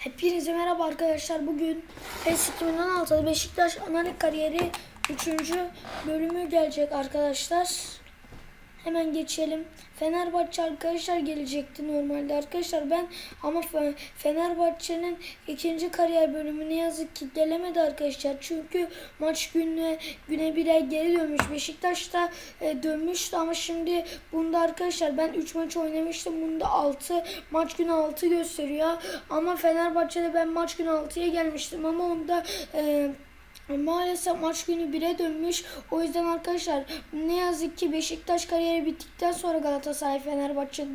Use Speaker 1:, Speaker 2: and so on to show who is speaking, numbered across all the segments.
Speaker 1: Hepinize merhaba arkadaşlar. Bugün PES 2016'da Beşiktaş analik kariyeri 3. bölümü gelecek arkadaşlar. Hemen geçelim. Fenerbahçe arkadaşlar gelecekti normalde arkadaşlar ben ama Fe- Fenerbahçe'nin ikinci kariyer bölümü ne yazık ki gelemedi arkadaşlar. Çünkü maç gününe güne bire geri dönmüş. Beşiktaş da e, dönmüştü ama şimdi bunda arkadaşlar ben 3 maç oynamıştım. Bunda 6 maç günü 6 gösteriyor. Ama Fenerbahçe'de ben maç günü 6'ya gelmiştim ama onda e, Maalesef maç günü 1'e dönmüş. O yüzden arkadaşlar ne yazık ki Beşiktaş kariyeri bittikten sonra Galatasaray Fenerbahçe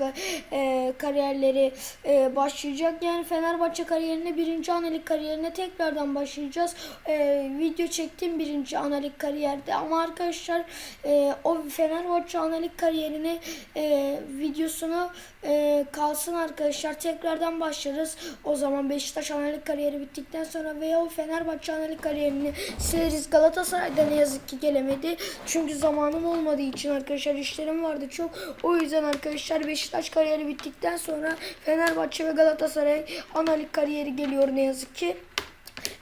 Speaker 1: e, kariyerleri e, başlayacak. Yani Fenerbahçe kariyerine birinci analik kariyerine tekrardan başlayacağız. E, video çektim birinci analik kariyerde ama arkadaşlar e, o Fenerbahçe analik kariyerini e, videosunu e, kalsın arkadaşlar. Tekrardan başlarız. O zaman Beşiktaş analik kariyeri bittikten sonra veya o Fenerbahçe analik kariyerini sileriz. Galatasaray'da ne yazık ki gelemedi. Çünkü zamanım olmadığı için arkadaşlar işlerim vardı çok. O yüzden arkadaşlar Beşiktaş kariyeri bittikten sonra Fenerbahçe ve Galatasaray analik kariyeri geliyor ne yazık ki.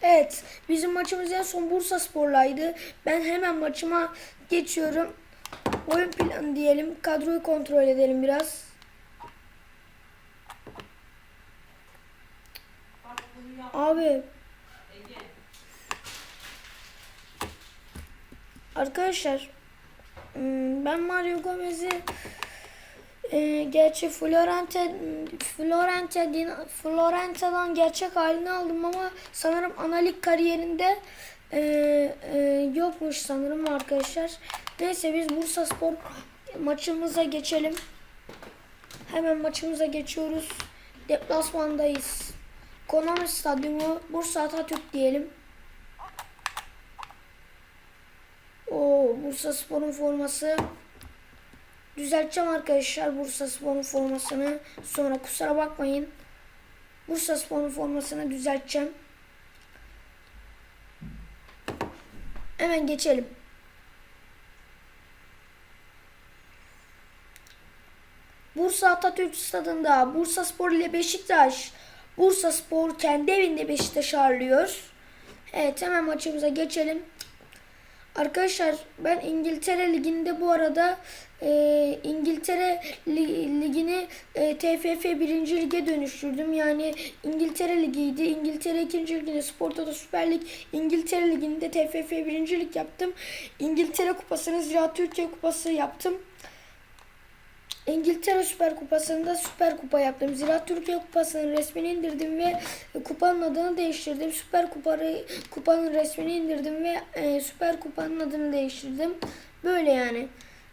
Speaker 1: Evet, bizim maçımız en son Bursa Spor'laydı. Ben hemen maçıma geçiyorum. Oyun planı diyelim. Kadroyu kontrol edelim biraz. Abi. Arkadaşlar hmm, ben Mario Gomez'i e, gerçi Florente Florente Florente'den gerçek halini aldım ama sanırım analik kariyerinde e, e, yokmuş sanırım arkadaşlar. Neyse biz Bursa Spor maçımıza geçelim. Hemen maçımıza geçiyoruz. Deplasmandayız. Konami Stadyumu Bursa Atatürk diyelim. O Bursa Spor'un forması. Düzelteceğim arkadaşlar Bursa Spor'un formasını. Sonra kusura bakmayın. Bursa Spor'un formasını düzelteceğim. Hemen geçelim. Bursa Atatürk Stadında Bursa Spor ile Beşiktaş. Bursa Spor kendi evinde Beşiktaş'ı ağırlıyor. Evet hemen maçımıza geçelim. Arkadaşlar ben İngiltere Ligi'nde bu arada e, İngiltere Li- Ligi'ni e, TFF 1. Lig'e dönüştürdüm. Yani İngiltere Ligi'ydi. İngiltere 2. Ligi'nde Spor Toto Süper Lig. İngiltere Ligi'nde TFF 1. Lig yaptım. İngiltere Kupası'nı Ziraat Türkiye Kupası yaptım. İngiltere Süper Kupası'nda Süper Kupa yaptım. Ziraat Türkiye Kupası'nın resmini indirdim ve kupanın adını değiştirdim. Süper Kuparı, Kupa'nın resmini indirdim ve e, Süper Kupa'nın adını değiştirdim. Böyle yani.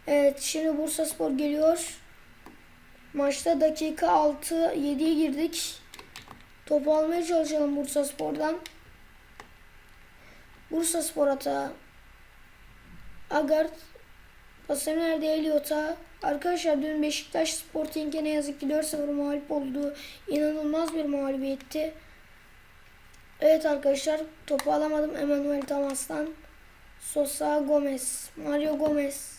Speaker 1: Evet şimdi Bursa Spor geliyor. Maçta dakika 6-7'ye girdik. Topu almaya çalışalım Bursa Spor'dan. Bursa Spor hata. Agart Pası nerede Elliot'a? Arkadaşlar dün Beşiktaş Sporting'e ne yazık ki 4-0 mağlup oldu. İnanılmaz bir mağlubiyetti. Evet arkadaşlar topu alamadım Emmanuel Tamas'tan. Sosa Gomez. Mario Gomez.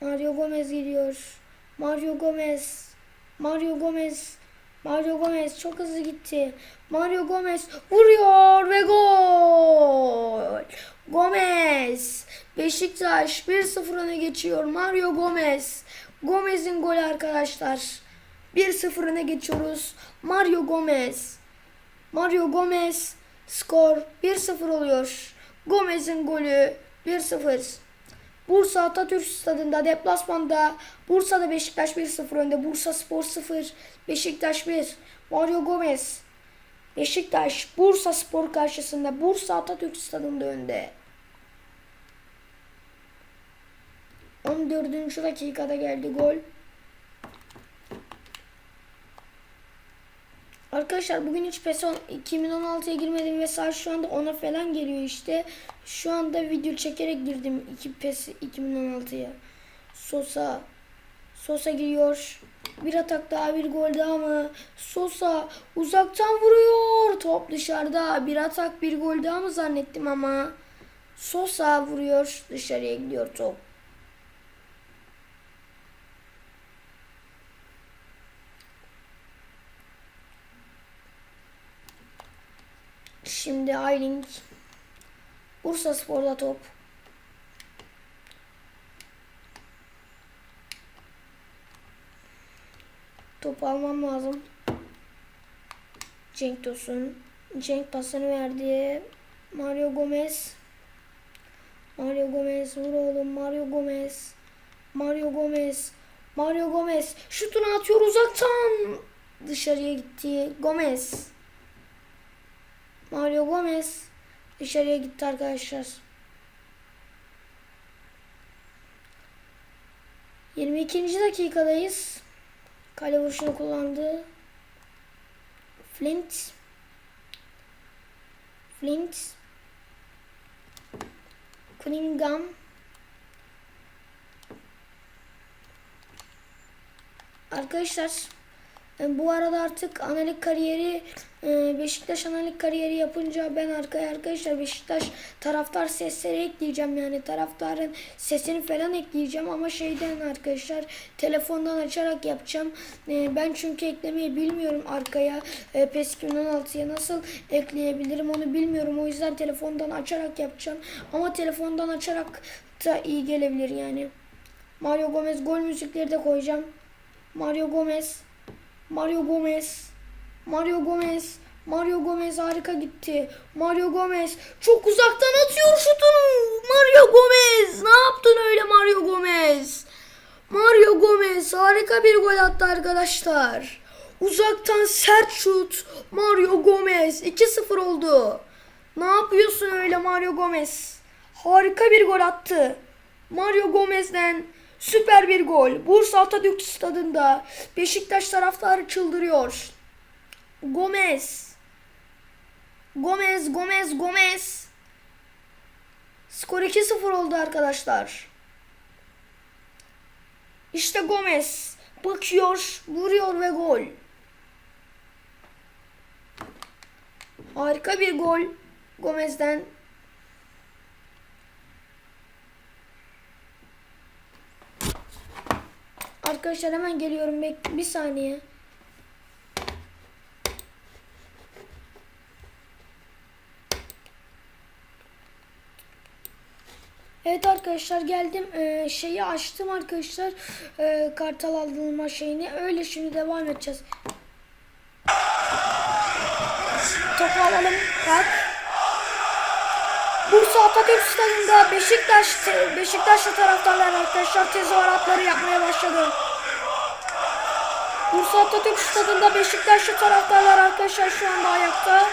Speaker 1: Mario Gomez geliyor. Mario Gomez. Mario Gomez. Mario Gomez çok hızlı gitti. Mario Gomez vuruyor ve gol. Gomez. Beşiktaş 1-0 öne geçiyor. Mario Gomez. Gomez'in golü arkadaşlar. 1-0 öne geçiyoruz. Mario Gomez. Mario Gomez skor 1-0 oluyor. Gomez'in golü 1-0. Bursa Atatürk Stadında deplasmanda Bursa'da Beşiktaş 1-0 önde. Bursa Spor 0, Beşiktaş 1. Mario Gomez. Beşiktaş Bursa Spor karşısında Bursa Atatürk Stadında önde. 14. dakikada geldi gol. Arkadaşlar bugün hiç PES 2016'ya girmedim ve saat şu anda 10'a falan geliyor işte. Şu anda video çekerek girdim 2 PES 2016'ya. Sosa Sosa giriyor. Bir atak daha bir gol daha mı? Sosa uzaktan vuruyor. Top dışarıda. Bir atak bir gol daha mı zannettim ama. Sosa vuruyor. Dışarıya gidiyor top. Şimdi Ayling. Bursa Spor'da top. Top almam lazım. Cenk Tosun. Cenk pasını verdi. Mario Gomez. Mario Gomez vur oğlum Mario Gomez. Mario Gomez. Mario Gomez şutunu atıyor uzaktan. Dışarıya gitti. Gomez. Mario Gomez dışarıya gitti arkadaşlar. 22. dakikadayız. Kale vuruşunu kullandı. Flint. Flint. Cunningham. Arkadaşlar bu arada artık analik kariyeri e, Beşiktaş analik kariyeri yapınca ben arkaya arkadaşlar Beşiktaş taraftar sesleri ekleyeceğim yani taraftarın sesini falan ekleyeceğim ama şeyden arkadaşlar telefondan açarak yapacağım. E, Ben çünkü eklemeyi bilmiyorum arkaya e, PES 2016'ya nasıl ekleyebilirim onu bilmiyorum. O yüzden telefondan açarak yapacağım. Ama telefondan açarak da iyi gelebilir yani. Mario Gomez gol müzikleri de koyacağım. Mario Gomez. Mario Gomez. Mario Gomez. Mario Gomez harika gitti. Mario Gomez çok uzaktan atıyor şutunu. Mario Gomez. Ne yaptın öyle Mario Gomez? Mario Gomez harika bir gol attı arkadaşlar. Uzaktan sert şut. Mario Gomez 2-0 oldu. Ne yapıyorsun öyle Mario Gomez? Harika bir gol attı. Mario Gomez'den süper bir gol. Bursa Atatürk Stadında Beşiktaş taraftarı çıldırıyor. Gomez. Gomez, Gomez, Gomez. Skor 2-0 oldu arkadaşlar. İşte Gomez. Bakıyor, vuruyor ve gol. Harika bir gol Gomez'den. Arkadaşlar hemen geliyorum. Bek bir saniye. Evet arkadaşlar geldim. Ee, şeyi açtım arkadaşlar. Ee, kartal aldırma şeyini. Öyle şimdi devam edeceğiz. Topu alalım. Atatürk Stadı'nda Beşiktaş Beşiktaşlı taraftarlar arkadaşlar tezahüratları yapmaya başladı. Bursa Atatürk Stadı'nda Beşiktaşlı taraftarlar arkadaşlar şu anda ayakta.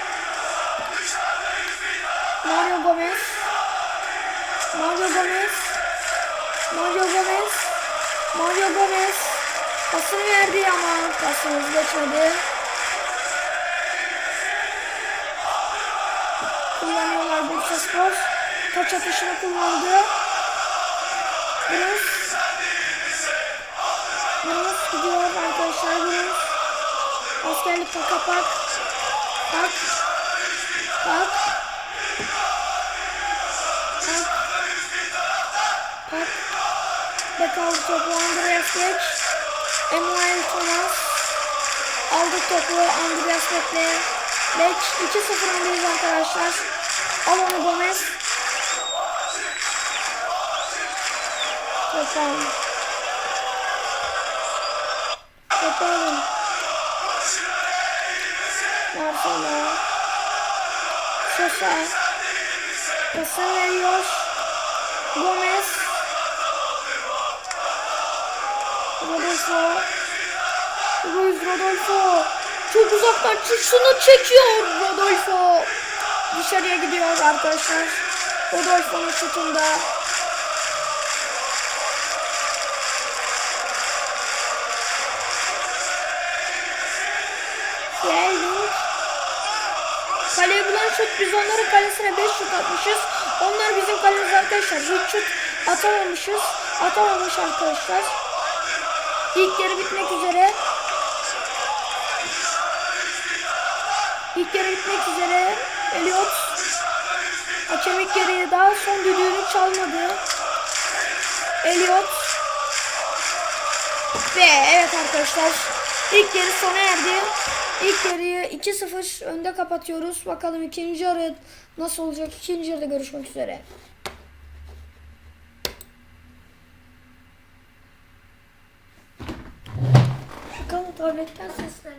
Speaker 1: Mario Gomez. Mario Gomez. Mario Gomez. Mario Gomez. Pasını verdi ama pasımız geçmedi. kullanıyorlar Bursa Spor. Taç atışını kullandı. Bruce. Bruce gidiyor arkadaşlar Bruce. Askerlik kapak. Bak. Bak. Bak. Bak. Bak. Bekaldı topu Andreas Geç. Emmanuel Thomas. Aldık topu Andreas Bekle. Beş 2-0 öndeyiz arkadaşlar. Al onu Gomez. Yapalım. Yapalım. Marcelo. Sosa. Pasını veriyor. Gomez. Rodolfo. Ruiz Rodolfo. Çok uzaktan şunu çekiyor Rodolfo. Dışarıya gidiyor arkadaşlar. Rodolfo'nun şutunda. Şut biz onların kalesine 5 şut atmışız. Onlar bizim kalemiz arkadaşlar. Hiç şut atamamışız. Atamamış arkadaşlar. İlk yarı bitmek üzere. İlk yarı bitmek üzere. Elliot. Hakem ilk yarıya daha son düdüğünü çalmadı. Elliot. Ve evet arkadaşlar. İlk yarı sona erdi. İlk yarıyı 2-0 önde kapatıyoruz. Bakalım ikinci yarı nasıl olacak? İkinci yarıda görüşmek üzere. Bakalım tabletten sesler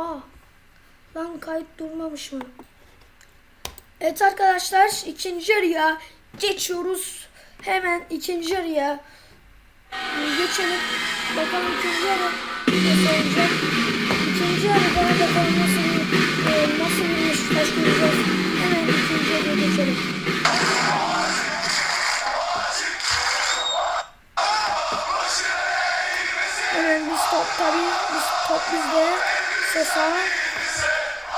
Speaker 1: Aa, lan kayıt durmamış mı? Evet arkadaşlar ikinci yarıya geçiyoruz. Hemen ikinci yarıya geçelim. Bakalım ikinci yarı nasıl olacak? İkinci yarıda bakalım nasıl e, nasıl bir göreceğiz. Hemen ikinci yarıya geçelim. Hemen biz top tabii biz top bizde. Sosa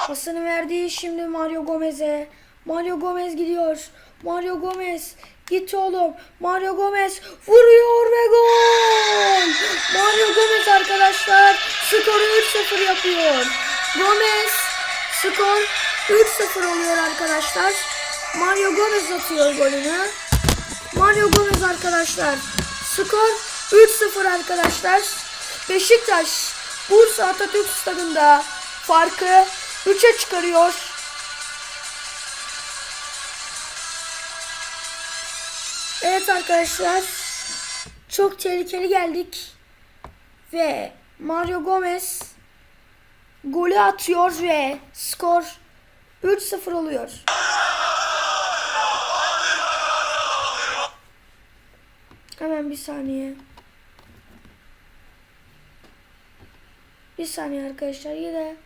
Speaker 1: pasını verdi şimdi Mario Gomez'e. Mario Gomez gidiyor. Mario Gomez git oğlum. Mario Gomez vuruyor ve gol. Mario Gomez arkadaşlar skoru 3-0 yapıyor. Gomez skor 3-0 oluyor arkadaşlar. Mario Gomez atıyor golünü. Mario Gomez arkadaşlar. Skor 3-0 arkadaşlar. Beşiktaş Bursa Atatürk Stadı'nda farkı 3'e çıkarıyor. Evet arkadaşlar. Çok tehlikeli geldik. Ve Mario Gomez golü atıyor ve skor 3-0 oluyor. Hemen bir saniye. Bir saniye arkadaşlar yine.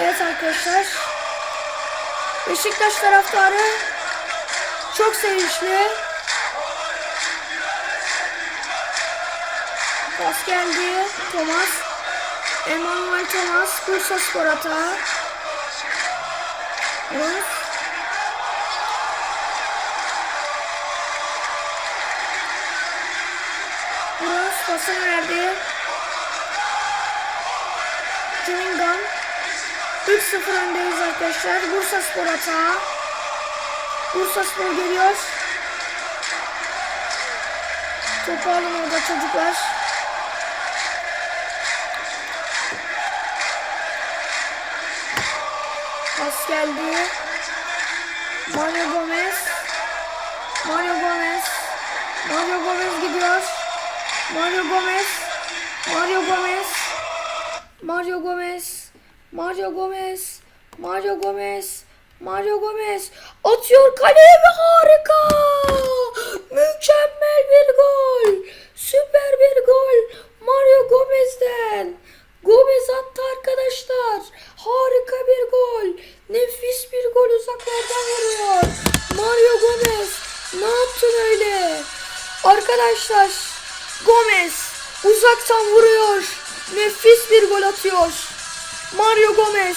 Speaker 1: Evet arkadaşlar. Beşiktaş taraftarı çok sevinçli. Pas geldi. Thomas. Emmanuel Thomas. Bursa Spor atağı. Evet. Burası pasını verdi. Cunningham. 3-0 öndeyiz arkadaşlar. Bursa Spor atağı. Bursa Spor geliyor. Topu alın orada çocuklar. Pas geldi. Mario Gomez. Mario Gomez. Mario Gomez gidiyor. Mario Gomez. Mario Gomez. Mario Gomez. Mario Gomez. Mario Gomez. Mario Gomez atıyor kaleye ve harika. Mükemmel bir gol. Süper bir gol. Mario Gomez'den. Gomez attı arkadaşlar. Harika bir gol. Nefis bir gol uzaklardan vuruyor. Mario Gomez ne yaptın öyle? Arkadaşlar Gomez uzaktan vuruyor. Nefis bir gol atıyor. Mario Gomez.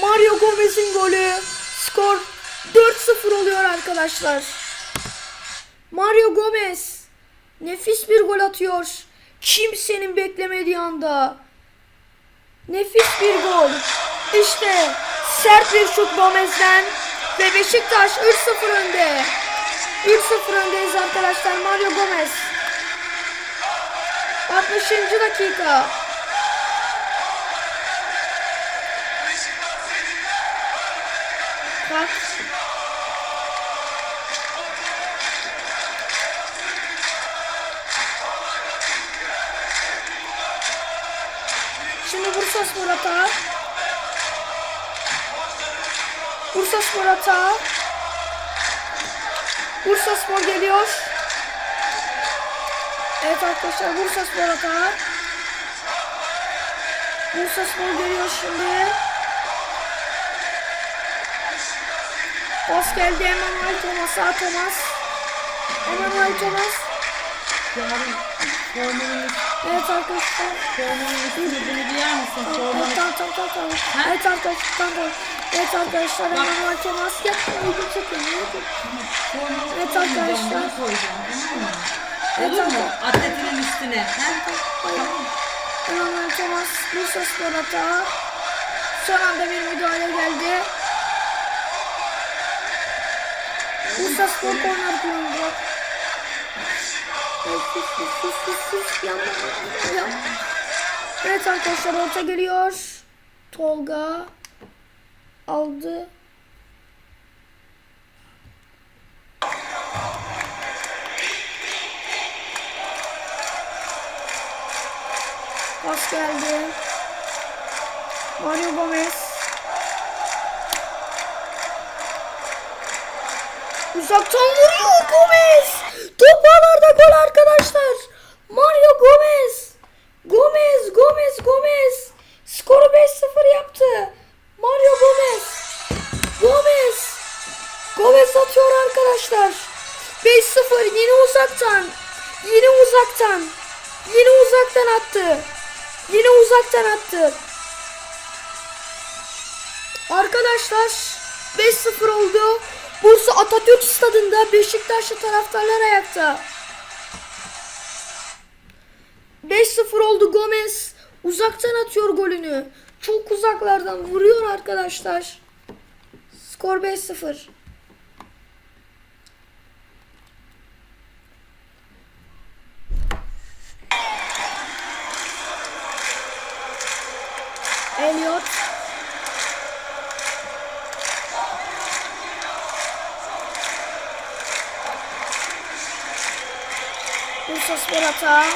Speaker 1: Mario Gomez'in golü. Skor 4-0 oluyor arkadaşlar. Mario Gomez nefis bir gol atıyor kimsenin beklemediği anda nefis bir gol. İşte sert bir şut Gomez'den ve Beşiktaş 3-0 önde. 3-0 öndeyiz arkadaşlar Mario Gomez. 60. dakika. Kalk. Şimdi Bursa Spor atağı. Bursa Spor atağı. Bursa Spor geliyor. Evet arkadaşlar Bursa Spor atağı. Bursa Spor geliyor şimdi. Pas geldi Emanuel Thomas'a Thomas. Emanuel Thomas.
Speaker 2: Yarın formanın,
Speaker 1: Evet arkadaşlar.
Speaker 2: formanın üstüne bunu giyer misin?
Speaker 1: Evet
Speaker 2: Formanın
Speaker 1: tamam tamam tamam. tamam. Evet arkadaşlar tamam. Evet arkadaşlar Thomas yapma uygun çekin. uygun.
Speaker 2: formanın
Speaker 1: Evet arkadaşlar. Evet
Speaker 2: Olur mu? Atletinin üstüne. Tamam.
Speaker 1: Emanuel Thomas Bursa Spor atağı. Son anda bir müdahale geldi. Bursa Spor korner kullanacak. Evet arkadaşlar orta geliyor. Tolga aldı. Pas geldi. Mario Gomez. Uzaktan vuruyor Gomez. Top ağlarda gol arkadaşlar. Mario Gomez. Gomez, Gomez, Gomez. Skoru 5-0 yaptı. Mario Gomez. Gomez. Gomez atıyor arkadaşlar. 5-0 yine uzaktan. Yine uzaktan. Yine uzaktan attı. Yine uzaktan attı. Arkadaşlar 5-0 oldu. Bursa Atatürk Stadında Beşiktaşlı taraftarlar ayakta. 5-0 oldu Gomez. Uzaktan atıyor golünü. Çok uzaklardan vuruyor arkadaşlar. Skor 5-0. Elliot. Bursa Spor hata.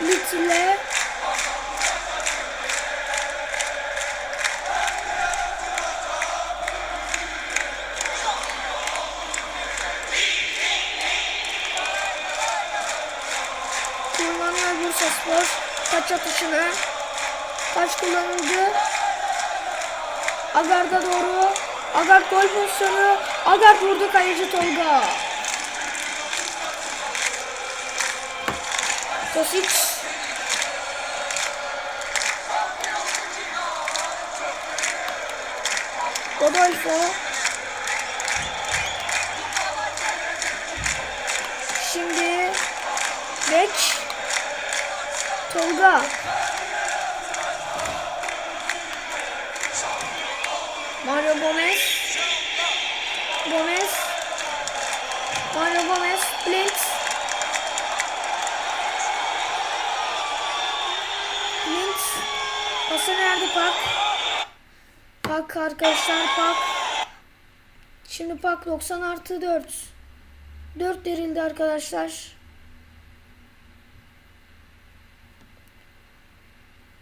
Speaker 1: Little. Kullanıyor Bursa Spor. Taç atışını. Taç kullanıldı. Agar'da doğru. Agar gol pozisyonu. Agar vurdu kaleci Tolga. Kosic. Rodolfo. Şimdi Bek. Tolga. Mario Gomez. Gomez. Mario Gomez. Pası nerede Pak? Pak arkadaşlar Pak. Şimdi Pak 90 artı 4. 4 derildi arkadaşlar.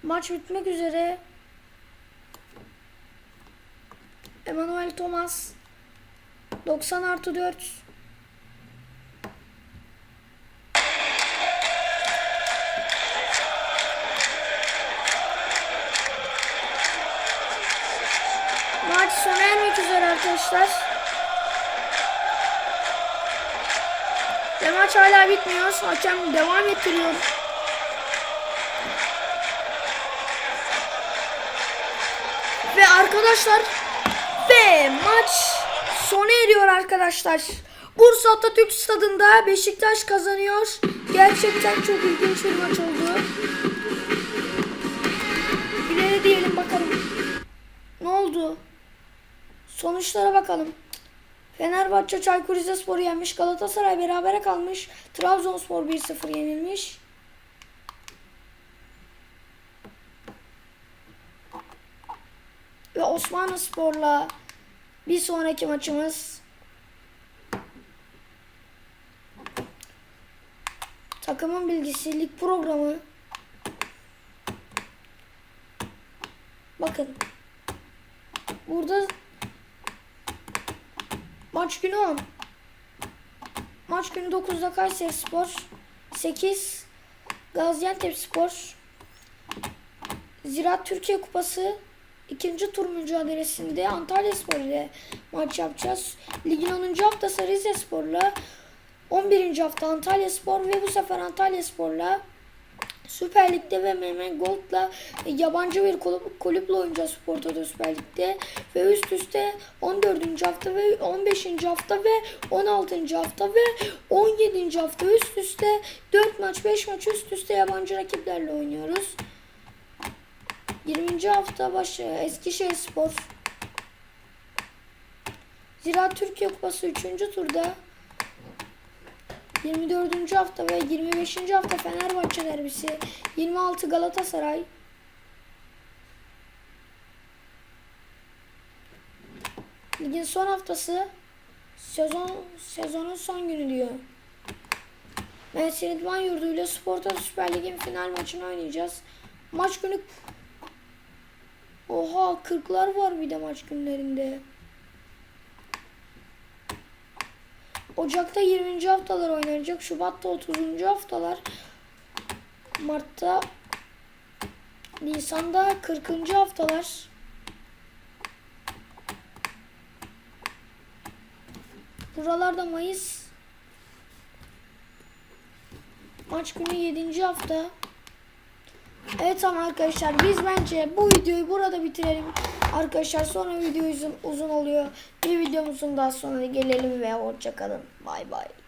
Speaker 1: Maç bitmek üzere. Emmanuel Thomas 90 artı 4 arkadaşlar. Ve maç hala bitmiyor. Hakem devam ettiriyor. Ve arkadaşlar ve maç sona eriyor arkadaşlar. Bursa Atatürk Stadında Beşiktaş kazanıyor. Gerçekten çok ilginç bir maç oldu. İleri diyelim bakalım. Ne oldu? Sonuçlara bakalım. Fenerbahçe Çaykur Rizespor'u yenmiş. Galatasaray berabere kalmış. Trabzonspor 1-0 yenilmiş. ve Osmanlı Spor'la bir sonraki maçımız takımın bilgisi lig programı bakın burada maç günü 10 maç günü 9'da Kayseri Spor 8 Gaziantep Spor Ziraat Türkiye Kupası ikinci tur mücadelesinde Antalya Spor ile maç yapacağız. Ligin 10. haftası Rize Spor'la 11. hafta Antalya Spor ve bu sefer Antalya Spor'la Süper Lig'de ve Mehmet Gold'la yabancı bir kulüp, kulüple oynayacağız Spor Toto Süper Lig'de ve üst üste 14. hafta ve 15. hafta ve 16. hafta ve 17. hafta üst üste 4 maç 5 maç üst üste yabancı rakiplerle oynuyoruz. 20. hafta başı Eskişehir Spor Ziraat Türkiye Kupası 3. turda 24. hafta ve 25. hafta Fenerbahçe derbisi 26 Galatasaray Ligin son haftası sezon sezonun son günü diyor. Mersin İdman Yurdu ile Sporta Süper Lig'in final maçını oynayacağız. Maç günü Oha 40'lar var bir de maç günlerinde. Ocak'ta 20. haftalar oynanacak. Şubat'ta 30. haftalar. Mart'ta Nisan'da 40. haftalar. Buralarda Mayıs maç günü 7. hafta. Evet tamam arkadaşlar biz bence bu videoyu burada bitirelim. Arkadaşlar sonra video uzun, uzun oluyor. Bir videomuzun daha sonra gelelim ve hoşçakalın. Bay bay.